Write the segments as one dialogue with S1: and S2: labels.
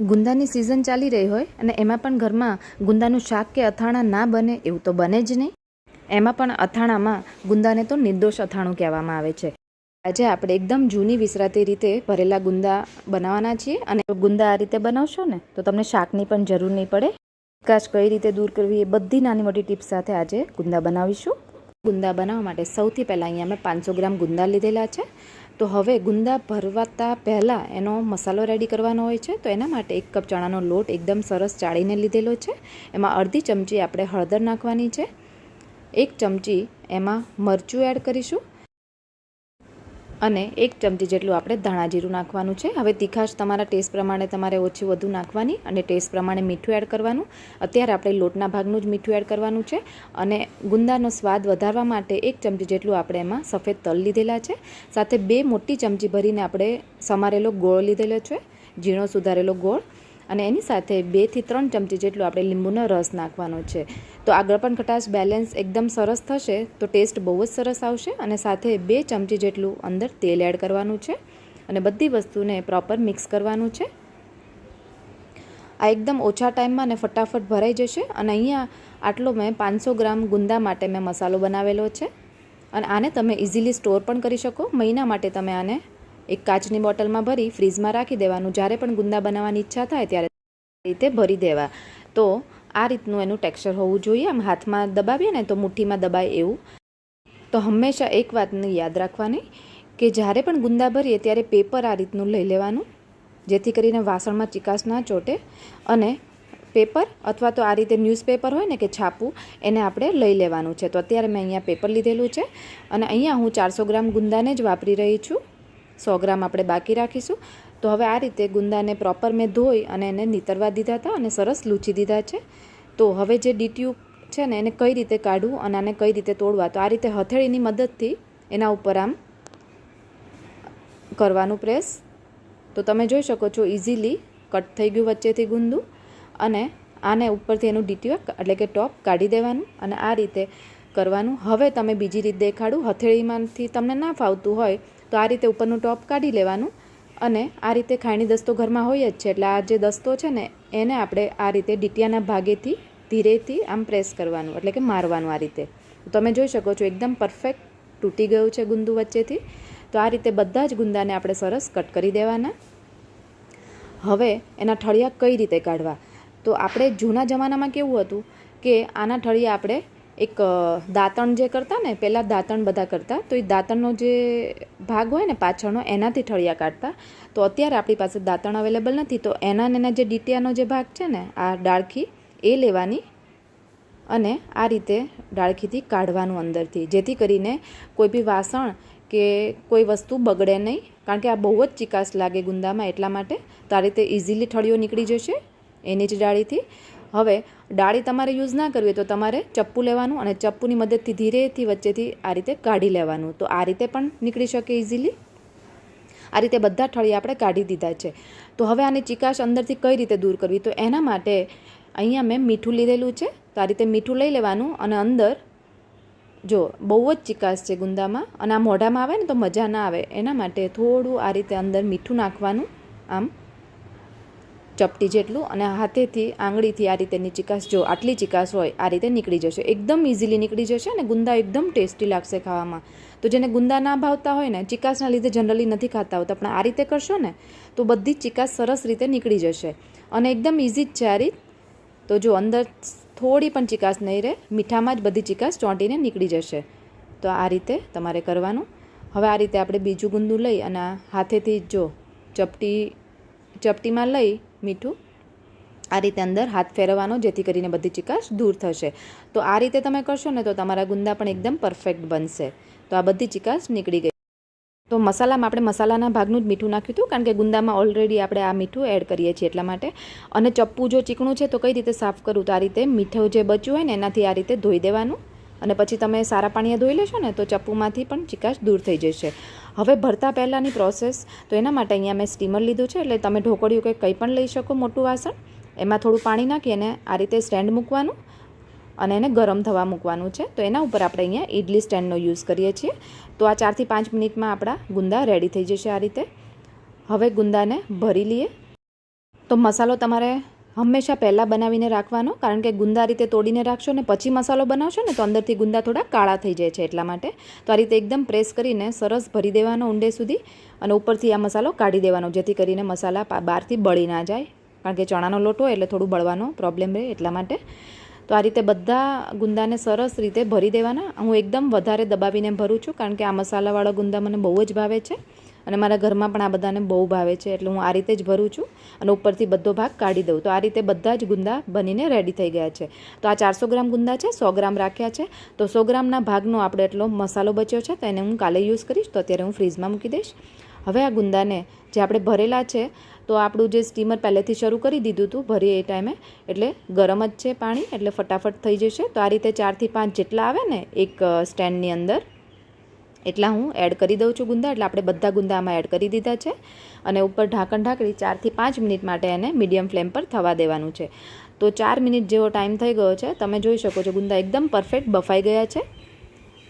S1: ગુંદાની season ચાલી રહી હોય અને એમાં પણ ઘરમાં ગુંદાનું શાક કે અથાણાં ના બને એવું તો બને જ નહીં. એમાં પણ અથાણામાં ગુંદાને તો નિર્દોષ અથાણું કહેવામાં આવે છે. આજે આપણે એકદમ જૂની વિસરાતી રીતે ભરેલા ગુંદા બનાવવાના છીએ અને ગુંદા આ રીતે બનાવશો ને, તો તમને શાકની પણ જરૂર નહીં પડે. કાશ કઈ રીતે દૂર કરવી એ બધી નાની મોટી ટિપ્સ સાથે આજે ગુંદા બનાવીશું. ગુંદા બનાવવા માટે સૌથી પહેલાં અહીંયા મેં પાંચસો ગ્રામ ગુંદા લીધેલા છે. તો હવે ગુંદા ભરવાતા પહેલાં એનો મસાલો રેડી કરવાનો હોય છે, તો એના માટે એક કપ ચણાનો લોટ એકદમ સરસ ચાળીને લીધેલો છે. એમાં અડધી ચમચી આપણે હળદર નાખવાની છે. એક ચમચી એમાં મરચું એડ કરીશું. અને એક ચમચી જેટલું આપણે ધાણા જીરું નાખવાનું છે. હવે તીખાશ તમારા ટેસ્ટ પ્રમાણે તમારે ઓછી વધુ નાખવાની અને ટેસ્ટ પ્રમાણે મીઠું એડ કરવાનું. અત્યારે આપણે લોટના ભાગનું જ મીઠું એડ કરવાનું છે અને ગુંદાનો સ્વાદ વધારવા માટે એક ચમચી જેટલું આપણે એમાં સફેદ તલ લીધેલા છે. સાથે બે મોટી ચમચી ભરીને આપણે સમારેલો ગોળ લીધેલો છે. ઝીણો સુધારેલો ગોળ. અને એની સાથે બેથી ત્રણ ચમચી જેટલું આપણે લીંબુનો રસ નાખવાનો છે. તો આગળ પણ ખટાશ બેલેન્સ એકદમ સરસ થશે, તો ટેસ્ટ બહુ જ સરસ આવશે અને સાથે બે ચમચી જેટલું અંદર તેલ એડ કરવાનું છે અને બધી વસ્તુને પ્રોપર મિક્સ કરવાનું છે. આ એકદમ ઓછા ટાઈમમાં અને ફટાફટ ભરાઈ જશે અને અહીંયા આટલો મેં પાંચસો ગ્રામ ગુંદા માટે મેં મસાલો બનાવેલો છે. અને આને તમે ઇઝીલી સ્ટોર પણ કરી શકો, મહિના માટે તમે આને એક કાચની બોટલમાં ભરી ફ્રીઝમાં રાખી દેવાનું. જ્યારે પણ ગુંદા બનાવવાની ઈચ્છા થાય ત્યારે રીતે ભરી દેવા. તો આ રીતનું એનું ટેક્સચર હોવું જોઈએ. આમ હાથમાં દબાવીએ ને તો મુઠ્ઠીમાં દબાય એવું. તો હંમેશા એક વાતને યાદ રાખવાની કે જ્યારે પણ ગુંદા ભરીએ ત્યારે પેપર આ રીતનું લઈ લેવાનું, જેથી કરીને વાસણમાં ચિકાસ ના ચોટે અને પેપર અથવા તો આ રીતે ન્યૂઝપેપર હોય ને કે છાપું, એને આપણે લઈ લેવાનું છે. તો અત્યારે મેં અહીંયા પેપર લીધેલું છે અને અહીંયા હું ચારસો ગ્રામ ગુંદાને જ વાપરી રહી છું. સો ગ્રામ આપણે બાકી રાખીશું. તો હવે આ રીતે ગુંદાને પ્રોપર મેં ધોઈ અને એને નીતરવા દીધા હતા અને સરસ લૂછી દીધા છે. તો હવે જે ડીટ્યુબ છે ને, એને કઈ રીતે કાઢવું અને આને કઈ રીતે તોડવા? તો આ રીતે હથેળીની મદદથી એના ઉપર આમ કરવાનું પ્રેસ તો તમે જોઈ શકો છો ઇઝીલી કટ થઈ ગયું વચ્ચેથી ગુંદું અને આને ઉપરથી એનું ડીટ્યુબ એટલે કે ટોપ કાઢી દેવાનું અને આ રીતે કરવાનું. હવે તમે બીજી રીત દેખાડું. હથેળીમાંથી તમને ના ફાવતું હોય તો આ રીતે ઉપરનું ટોપ કાઢી લેવાનું અને આ રીતે ખાયણી દસ્તો ઘરમાં હોય જ છે. એટલે આ જે દસ્તો છે ને, એને આપણે આ રીતે ડીટિયાના ભાગેથી ધીરેથી આમ પ્રેસ કરવાનું, એટલે કે મારવાનું આ રીતે. તમે જોઈ શકો છો એકદમ પરફેક્ટ તૂટી ગયું છે ગુંદુ વચ્ચેથી. તો આ રીતે બધા જ ગુંદાને આપણે સરસ કટ કરી દેવાના. હવે એના ઠળિયા કઈ રીતે કાઢવા? તો આપણે જૂના જમાનામાં કેવું હતું કે આના ઠળિયા આપણે એક દાંતણ જે કરતા ને, પહેલાં દાંતણ બધા કરતા, તો એ દાંતણનો જે ભાગ હોય ને પાછળનો, એનાથી ઠળિયા કાઢતા. તો અત્યારે આપણી પાસે દાંતણ અવેલેબલ નથી, તો એના એના જે ડીટિયાનો જે ભાગ છે ને, આ ડાળખી, એ લેવાની અને આ રીતે ડાળખીથી કાઢવાનું અંદરથી. જેથી કરીને કોઈ બી વાસણ કે કોઈ વસ્તુ બગડે નહીં, કારણ કે આ બહુ જ ચિકાસ લાગે ગુંદામાં એટલા માટે, તો આ રીતે ઇઝીલી ઠળિયો નીકળી જશે, એની જ ડાળીથી. હવે ડાળી તમારે યુઝ ના કરવી તો તમારે ચપ્પુ લેવાનું અને ચપ્પુની મદદથી ધીરેથી વચ્ચેથી આ રીતે કાઢી લેવાનું. તો આ રીતે પણ નીકળી શકે ઇઝીલી આ રીતે બધા ઠળિયા આપણે કાઢી દીધા છે. તો હવે આની ચિકાશ અંદરથી કઈ રીતે દૂર કરવી? તો એના માટે અહીંયા મેં મીઠું લીધેલું છે. તો આ રીતે મીઠું લઈ લેવાનું અને અંદર જો બહુ જ ચિકાશ છે ગુંદામાં અને આ મોઢામાં આવે ને તો મજા ના આવે. એના માટે થોડું આ રીતે અંદર મીઠું નાખવાનું આમ ચપટી જેટલું અને હાથેથી, આંગળીથી આ રીતે ચિકાસ જો આટલી ચિકાસ હોય, આ રીતે નીકળી જશે. એકદમ ઇઝીલી નીકળી જશે અને ગુંદા એકદમ ટેસ્ટી લાગશે ખાવામાં. તો જેને ગુંદા ના ભાવતા હોય ને ચિકાસના લીધે જનરલી નથી ખાતા હોતા, પણ આ રીતે કરશો ને, તો બધી ચિકાસ સરસ રીતે નીકળી જશે. અને એકદમ ઇઝી જ છે આ રીત. તો જો અંદર થોડી પણ ચિકાસ નહીં રહે, મીઠામાં જ બધી ચિકાસ ચોંટીને નીકળી જશે. તો આ રીતે તમારે કરવાનું. હવે આ રીતે આપણે બીજું ગુંદું લઈ અને હાથેથી જો ચપટી, ચપટીમાં લઈ મીઠું આ રીતે અંદર હાથ ફેરવવાનો, જેથી કરીને બધી ચિકાશ દૂર થશે. તો આ રીતે તમે કરશો ને તો તમારા ગુંદા પણ એકદમ પરફેક્ટ બનશે. તો આ બધી ચિકાશ નીકળી ગઈ. તો મસાલામાં આપણે મસાલાના ભાગનું જ મીઠું નાખ્યું હતું, કારણ કે ગુંદામાં ઓલરેડી આપણે આ મીઠું એડ કરીએ છીએ એટલા માટે. અને ચપ્પુ જો ચીકણું છે તો કઈ રીતે સાફ કરું? તો આ રીતે મીઠું જે બચ્યું હોય ને, એનાથી આ રીતે ધોઈ દેવાનું. અને પછી તમે સારા પાણીએ ધોઈ લેશો ને તો ચપ્પુમાંથી પણ ચિકાશ દૂર થઈ જશે. હવે ભરતા પહેલાંની પ્રોસેસ, તો એના માટે અહીંયા મેં સ્ટીમર લીધું છે, એટલે તમે ઢોકળિયું કે કંઈ પણ લઈ શકો મોટું વાસણ. એમાં થોડું પાણી નાખી અને આ રીતે સ્ટેન્ડ મૂકવાનું અને એને ગરમ થવા મૂકવાનું છે. તો એના ઉપર આપણે અહીંયા ઇડલી સ્ટેન્ડનો યુઝ કરીએ છીએ. તો આ ચારથી પાંચ મિનિટમાં આપણા ગુંદા રેડી થઈ જશે આ રીતે. હવે ગુંદાને ભરી લઈએ. તો મસાલો તમારે હંમેશા પહેલાં બનાવીને રાખવાનો, કારણ કે ગુંદા રીતે તોડીને રાખશો ને પછી મસાલો બનાવશો ને તો અંદરથી ગુંદા થોડા કાળા થઈ જાય છે એટલા માટે. તો આ રીતે એકદમ પ્રેસ કરીને સરસ ભરી દેવાનો ઊંડે સુધી અને ઉપરથી આ મસાલો કાઢી દેવાનો, જેથી કરીને મસાલા બહારથી બળી ના જાય. કારણ કે ચણાનો લોટ એટલે થોડું બળવાનો પ્રોબ્લેમ રહે એટલા માટે. તો આ રીતે બધા ગુંદાને સરસ રીતે ભરી દેવાના. હું એકદમ વધારે દબાવીને ભરું છું, કારણ કે આ મસાલાવાળો ગુંદા મને બહુ જ ભાવે છે. અને મારા ઘરમાં પણ આ બધાને બહુ ભાવે છે, એટલે હું આ રીતે જ ભરું છું અને ઉપરથી બધો ભાગ કાઢી દઉં. તો આ રીતે બધા જ ગુંદા બનીને રેડી થઈ ગયા છે. તો આ ચારસો ગ્રામ ગુંદા છે, સો ગ્રામ રાખ્યા છે. તો સો ગ્રામના ભાગનો આપણે એટલો મસાલો બચ્યો છે, તો એને હું કાલે યુઝ કરીશ, તો અત્યારે હું ફ્રીઝમાં મૂકી દઈશ. હવે આ ગુંદાને જે આપણે ભરેલા છે, તો આપણું જે સ્ટીમર પહેલેથી શરૂ કરી દીધું હતું, ભરીએ એ ટાઈમે એટલે ગરમ જ છે પાણી, એટલે ફટાફટ થઈ જશે. તો આ રીતે ચારથી પાંચ જેટલા આવે ને એક સ્ટેન્ડની અંદર એટલા હું એડ કરી દઉં છું ગુંદા, એટલે આપણે બધા ગુંદા આમાં એડ કરી દીધા છે. અને ઉપર ઢાંકણ ઢાંકડી ચારથી પાંચ મિનિટ માટે એને મીડિયમ ફ્લેમ પર થવા દેવાનું છે. તો ચાર મિનિટ જેવો ટાઈમ થઈ ગયો છે. તમે જોઈ શકો છો ગુંદા એકદમ પરફેક્ટ બફાઈ ગયા છે.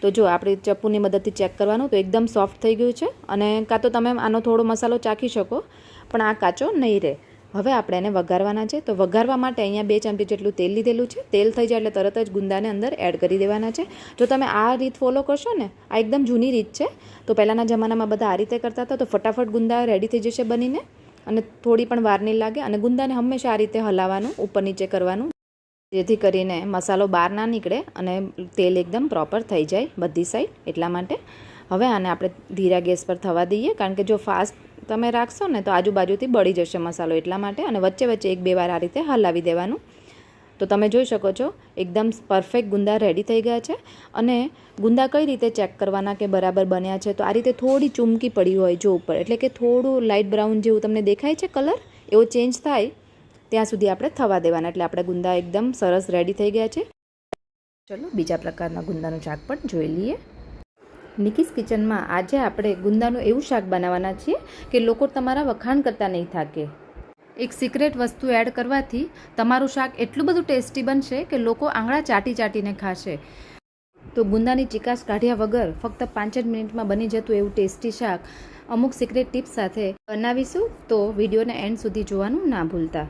S1: તો જો આપણે ચપ્પુની મદદથી ચેક કરવાનું તો એકદમ સોફ્ટ થઈ ગયું છે. અને કાં તો તમે આનો થોડો મસાલો ચાખી શકો, પણ આ કાચો નહીં રહે. હવે આપણે એને વઘારવાના છે. તો વઘારવા માટે અહીંયા બે ચમચી જેટલું તેલ લીધેલું છે. તેલ થઈ જાય એટલે તરત જ ગુંદાને અંદર એડ કરી દેવાના છે. જો તમે આ રીત ફોલો કરશો ને, આ એકદમ જૂની રીત છે. તો પહેલાંના જમાનામાં બધા આ રીતે કરતા હતા. તો ફટાફટ ગુંદા રેડી થઈ જશે બનીને. અને થોડી પણ વાર નહીં લાગે. અને ગુંદાને હંમેશા આ રીતે હલાવવાનું, ઉપર નીચે કરવાનું. જેથી કરીને મસાલો બહાર ના નીકળે અને તેલ એકદમ પ્રોપર થઈ જાય બધી સાઈડ એટલા માટે. હવે આને આપણે ધીરા ગેસ પર થવા દઈએ. કારણ કે જો ફાસ્ટ તમે રાખશો ને તો આજુબાજુથી બળી જશે મસાલો એટલા માટે અને વચ્ચે વચ્ચે એક બે વાર આ રીતે હલાવી દેવાનું. તો તમે જોઈ શકો છો, એકદમ પરફેક્ટ ગુંદા રેડી થઈ ગયા છે. અને ગુંદા કઈ રીતે ચેક કરવાના કે બરાબર બન્યા છે? તો આ રીતે થોડી ચૂમકી પડી હોય જો ઉપર. એટલે કે થોડું લાઇટ બ્રાઉન જેવું તમને દેખાય છે કલર એવો ચેન્જ થાય, ત્યાં સુધી આપણે થવા દેવાના. એટલે આપણે ગુંદા એકદમ સરસ રેડી થઈ ગયા છે. ચલો બીજા પ્રકારના ગુંદાનું શાક પણ જોઈ લઈએ. નિકીસ કિચનમાં આજે આપણે ગુંદાનું એવું શાક બનાવવાના છીએ કે લોકો તમારા વખાણ કરતા નહીં થાકે. એક સિક્રેટ વસ્તુ એડ કરવાથી તમારું શાક એટલું બધું ટેસ્ટી બનશે કે લોકો આંગળા ચાટી ચાટીને ખાશે. તો ગુંદાની ચિકાસ કાઢ્યા વગર ફક્ત પાંચ જ મિનિટમાં બની જતું એવું ટેસ્ટી શાક અમુક સિક્રેટ ટિપ્સ સાથે બનાવીશું તો વિડીયોને એન્ડ સુધી જોવાનું ના ભૂલતા.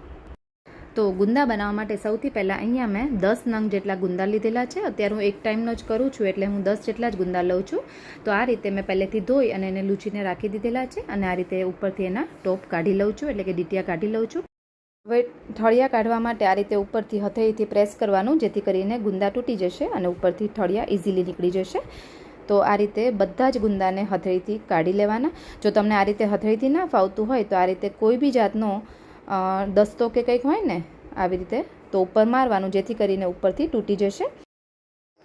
S1: તો ગુંદા બનાવવા માટે સૌથી પહેલાં અહીંયા મેં દસ નંગ જેટલા ગુંદા લીધેલા છે. અત્યારે હું એક ટાઈમનો જ કરું છું એટલે હું દસ જેટલા જ ગુંદા લઉં છું. તો આ રીતે મેં પહેલેથી ધોઈ અને એને લૂછીને રાખી દીધેલા છે અને આ રીતે ઉપરથી એના ટોપ કાઢી લઉં છું, એટલે કે ડીટિયા કાઢી લઉં છું. હવે ઠળિયા કાઢવા માટે આ રીતે ઉપરથી હથેળીથી પ્રેસ કરવાનું, જેથી કરીને ગુંદા તૂટી જશે અને ઉપરથી ઠળિયા ઇઝીલી નીકળી જશે. તો આ રીતે બધા જ ગુંદાને હથેળીથી કાઢી લેવાના. જો તમને આ રીતે હથેળીથી ના ફાવતું હોય તો આ રીતે કોઈ બી જાતનો દસ્તો કે કંઈક હોય ને આવી રીતે, તો ઉપર મારવાનું, જેથી કરીને ઉપરથી તૂટી જશે.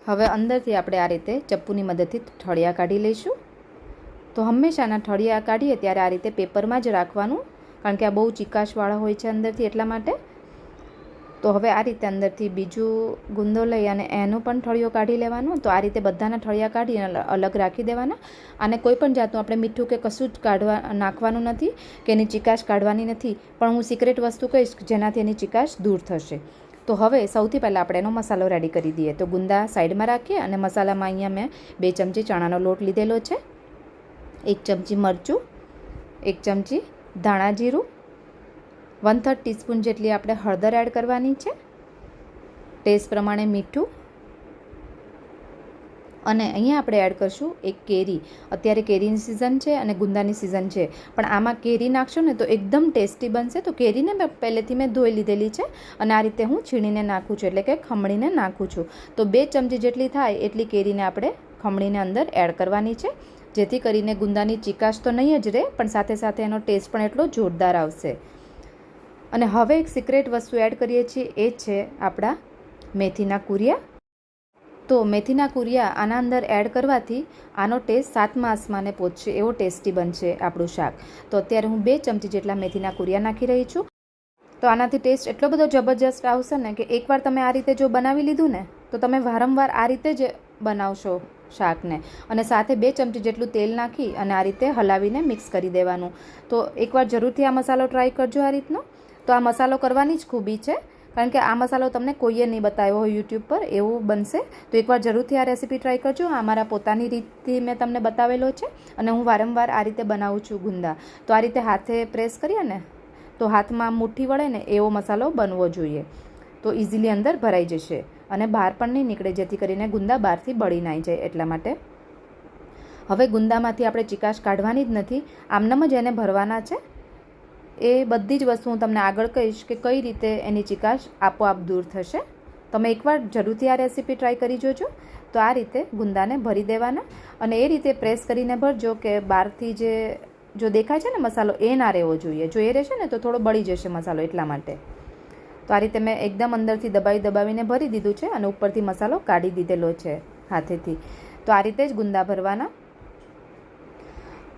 S1: હવે અંદરથી આપણે આ રીતે ચપ્પુની મદદથી ઠળિયા કાઢી લઈશું. તો હંમેશાના ઠળિયા કાઢીએ ત્યારે આ રીતે પેપરમાં જ રાખવાનું, કારણ કે આ બહુ ચિકાશવાળા હોય છે અંદરથી એટલા માટે. તો હવે આ રીતે અંદરથી બીજું ગુંદો લઈ અને એનો પણ ઠળિયો કાઢી લેવાનો. તો આ રીતે બધાના ઠળિયા કાઢીને અલગ રાખી દેવાના. અને કોઈ પણ જાતનું આપણે મીઠું કે કશું જ કાઢવા, નાખવાનું નથી કે એની ચિકાશ કાઢવાની નથી. પણ હું સિક્રેટ વસ્તુ કહીશ જેનાથી એની ચિકાશ દૂર થશે. તો હવે સૌથી પહેલાં આપણે એનો મસાલો રેડી કરી દઈએ. તો ગુંદા સાઈડમાં રાખીએ અને મસાલામાં અહીંયા મેં બે ચમચી ચણાનો લોટ લીધેલો છે. એક ચમચી મરચું, એક ચમચી ધાણા જીરું વન થર્ડ ટીસ્પૂન જેટલી આપણે હળદર એડ કરવાની છે. ટેસ્ટ પ્રમાણે મીઠું. અને અહીંયા આપણે એડ કરશું એક કેરી. અત્યારે કેરીની સિઝન છે અને ગુંદાની સિઝન છે. પણ આમાં કેરી નાખશો ને તો એકદમ ટેસ્ટી બનશે. તો કેરીને મેં પહેલેથી મેં ધોઈ લીધેલી છે અને આ રીતે હું છીણીને નાખું છું. એટલે કે ખમણીને નાખું છું. તો બે ચમચી જેટલી થાય એટલી કેરીને આપણે ખમણીને અંદર એડ કરવાની છે. જેથી કરીને ગુંદાની ચિકાશ તો નહીં જ રહે, પણ સાથે સાથે એનો ટેસ્ટ પણ એટલો જોરદાર આવશે. અને હવે એક સિક્રેટ વસ્તુ એડ કરીએ છીએ, એ છે આપણા મેથીના કુરિયા. તો મેથીના કુરિયા આના અંદર એડ કરવાથી આનો ટેસ્ટ સાતમા આસમાને પહોંચશે, એવો ટેસ્ટી બનશે આપણું શાક. તો અત્યારે હું બે ચમચી જેટલા મેથીના કુરિયા નાખી રહી છું. તો આનાથી ટેસ્ટ એટલો બધો જબરજસ્ત આવશે ને કે એકવાર તમે આ રીતે જો બનાવી લીધું ને, તો તમે વારંવાર આ રીતે જ બનાવશો શાકને. અને સાથે બે ચમચી જેટલું તેલ નાખી અને આ રીતે હલાવીને મિક્સ કરી દેવાનું. તો એકવાર જરૂરથી આ મસાલો ટ્રાય કરજો આ રીતનો. તો આ મસાલો કરવાની જ ખૂબી છે, કારણ કે આ મસાલો તમને કોઈએ નહીં બતાવ્યો હોય યુટ્યુબ પર, એવું બનશે. તો એકવાર જરૂરથી આ રેસીપી ટ્રાય કરજો. આ મારા પોતાની રીતથી મેં તમને બતાવેલો છે અને હું વારંવાર આ રીતે બનાવું છું ગુંદા. તો આ રીતે હાથે પ્રેસ કરીએ ને, તો હાથમાં મુઠ્ઠી વળે ને એવો મસાલો બનવો જોઈએ. તો ઇઝીલી અંદર ભરાઈ જશે અને બહાર પણ નહીં નીકળે, જેથી કરીને ગુંદા બહારથી બળી નાઈ જાય એટલા માટે. હવે ગુંદામાંથી આપણે ચિકાશ કાઢવાની જ નથી. આમનામ જ એને ભરવાના છે. એ બધી જ વસ્તુ હું તમને આગળ કહીશ કે કઈ રીતે એની ચિકાશ આપોઆપ દૂર થશે. તમે એકવાર જરૂરથી આ રેસીપી ટ્રાય કરી જોજો. તો આ રીતે ગુંદાને ભરી દેવાના અને એ રીતે પ્રેસ કરીને ભરજો કે બહારથી જે, જો દેખાય છે ને મસાલો, એ ના રહેવો જોઈએ. જો એ રહેશે ને તો થોડો બળી જશે મસાલો એટલા માટે. તો આ રીતે મેં એકદમ અંદરથી દબાવી દબાવીને ભરી દીધું છે અને ઉપરથી મસાલો કાઢી દીધેલો છે હાથેથી. તો આ રીતે જ ગુંદા ભરવાના.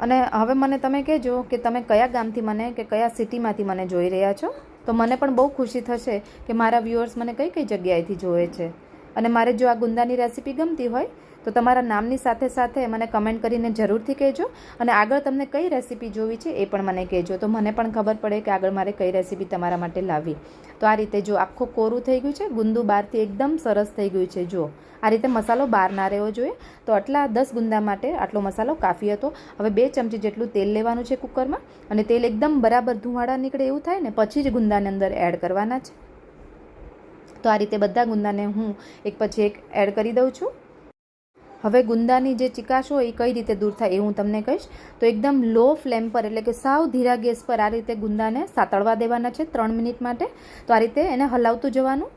S1: અને હવે મને તમે કહેજો કે તમે કયા ગામથી મને કે કયા સિટીમાંથી મને જોઈ રહ્યા છો? તો મને પણ બહુ ખુશી થશે કે મારા વ્યૂઅર્સ મને કઈ કઈ જગ્યાએથી જોવે છે. અને મારે જો આ ગુંદાની રેસીપી ગમતી હોય તો તમારા નામની સાથે સાથે મને કમેન્ટ કરીને જરૂરથી કહેજો. અને આગળ તમને કઈ રેસીપી જોવી છે એ પણ મને કહેજો. તો મને પણ ખબર પડે કે આગળ મારે કઈ રેસીપી તમારા માટે લાવવી. તો આ રીતે જો આખું કોરું થઈ ગયું છે, ગુંદુ બહારથી એકદમ સરસ થઈ ગયું છે. જો આ રીતે મસાલો બહાર ના રહેવો જોઈએ. તો આટલા દસ ગુંદા માટે આટલો મસાલો કાફી હતો. હવે બે ચમચી જેટલું તેલ લેવાનું છે કુકરમાં. અને તેલ એકદમ બરાબર ધુમાડા નીકળે એવું થાય ને, પછી જ ગુંદાની અંદર એડ કરવાના છે. તો આ રીતે બધા ગુંદાને હું એક પછી એક એડ કરી દઉં છું. હવે ગુંદાની જે ચિકાશ એ કઈ રીતે દૂર થાય એ હું તમને કહીશ. તો એકદમ લો ફ્લેમ પર એટલે કે સાવ ધીરા ગેસ પર આ રીતે ગુંદાને સાતળવા દેવાના છે ત્રણ મિનિટ માટે. તો આ રીતે એને હલાવતું જવાનું.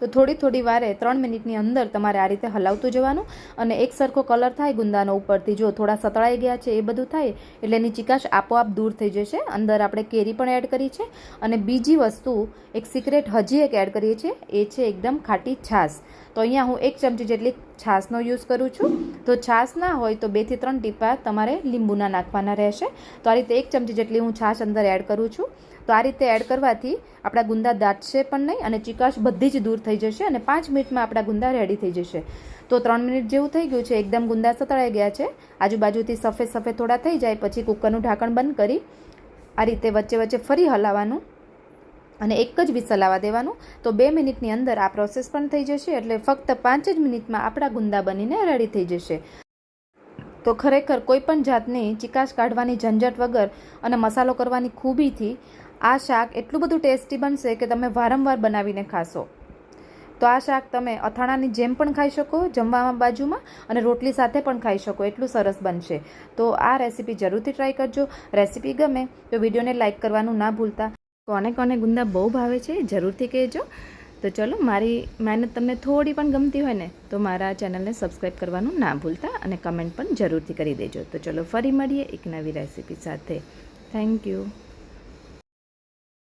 S1: તો થોડી થોડી વારે ત્રણ મિનિટની અંદર તમારે આ રીતે હલાવતું જવાનું અને એક સરખો કલર થાય ગુંદાનો ઉપરથી. જો થોડા સતળાઈ ગયા છે એ બધું થાય એટલે એની ચિકાશ આપોઆપ દૂર થઈ જશે. અંદર આપણે કેરી પણ એડ કરી છે અને બીજી વસ્તુ એક સિક્રેટ હજી એક એડ કરીએ છીએ. એ છે એકદમ ખાટી છાશ. તો અહીંયા હું એક ચમચી જેટલી છાશનો યુઝ કરું છું. તો છાશ ના હોય તો બેથી ત્રણ ટીપા તમારે લીંબુના નાખવાના રહેશે. તો આ રીતે એક ચમચી જેટલી હું છાશ અંદર એડ કરું છું. તો આ રીતે એડ કરવાથી આપણા ગુંદા દાટશે પણ નહીં અને ચિકાશ બધી જ દૂર થઈ જશે અને પાંચ મિનિટમાં આપણા ગુંદા રેડી થઈ જશે. તો ત્રણ મિનિટ જેવું થઈ ગયું છે. એકદમ ગુંદા સતળાઈ ગયા છે. આજુબાજુથી સફેદ સફેદ થોડા થઈ જાય. પછી કુકરનું ઢાંકણ બંધ કરી આ રીતે વચ્ચે વચ્ચે ફરી હલાવવાનું અને એક જ વિસલ આવવા દેવાનું. તો બે મિનિટની અંદર આ પ્રોસેસ પણ થઈ જશે એટલે ફક્ત પાંચ જ મિનિટમાં આપણા ગુંદા બનીને રેડી થઈ જશે. તો ખરેખર કોઈ પણ જાતની ચિકાશ કાઢવાની ઝંઝટ વગર અને મસાલો કરવાની ખૂબીથી આ શાક એટલું બધું ટેસ્ટી બનશે કે તમે વારંવાર બનાવીને ખાશો. તો આ શાક તમે અથાણાની જેમ પણ ખાઈ શકો, જમવામાં બાજુમાં અને રોટલી સાથે પણ ખાઈ શકો. એટલું સરસ બનશે. તો આ રેસીપી જરૂરથી ટ્રાય કરજો. રેસીપી ગમે તો વિડીયોને લાઇક કરવાનું ના ભૂલતા. કોને કોને ગુંદા બહુ ભાવે છે જરૂરથી કહેજો. તો ચલો, મારી મહેનત તમને થોડી પણ ગમતી હોય ને, તો મારા ચેનલને સબસ્ક્રાઈબ કરવાનું ના ભૂલતા અને કમેન્ટ પણ જરૂરથી કરી દેજો. તો ચલો, ફરી મળીએ એક નવી રેસીપી સાથે. Thank you